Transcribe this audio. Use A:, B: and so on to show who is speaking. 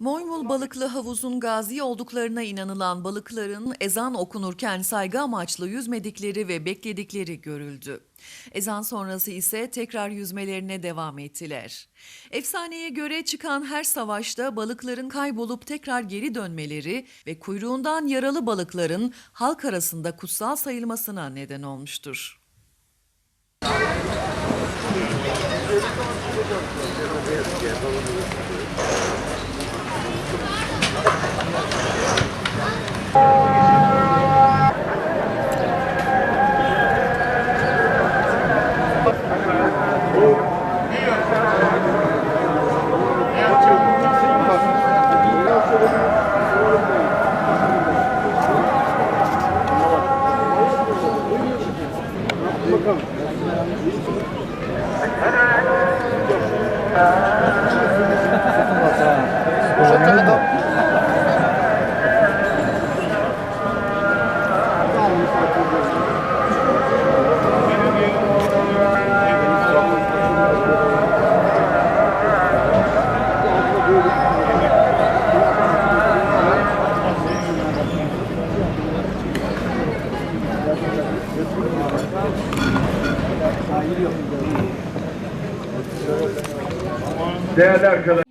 A: Moymul Balıklı Havuz'un gazi olduklarına inanılan balıkların ezan okunurken saygı amaçlı yüzmedikleri ve bekledikleri görüldü. Ezan sonrası ise tekrar yüzmelerine devam ettiler. Efsaneye göre çıkan her savaşta balıkların kaybolup tekrar geri dönmeleri ve kuyruğundan yaralı balıkların halk arasında kutsal sayılmasına neden olmuştur. Thank you.
B: Değerli arkadaşlar.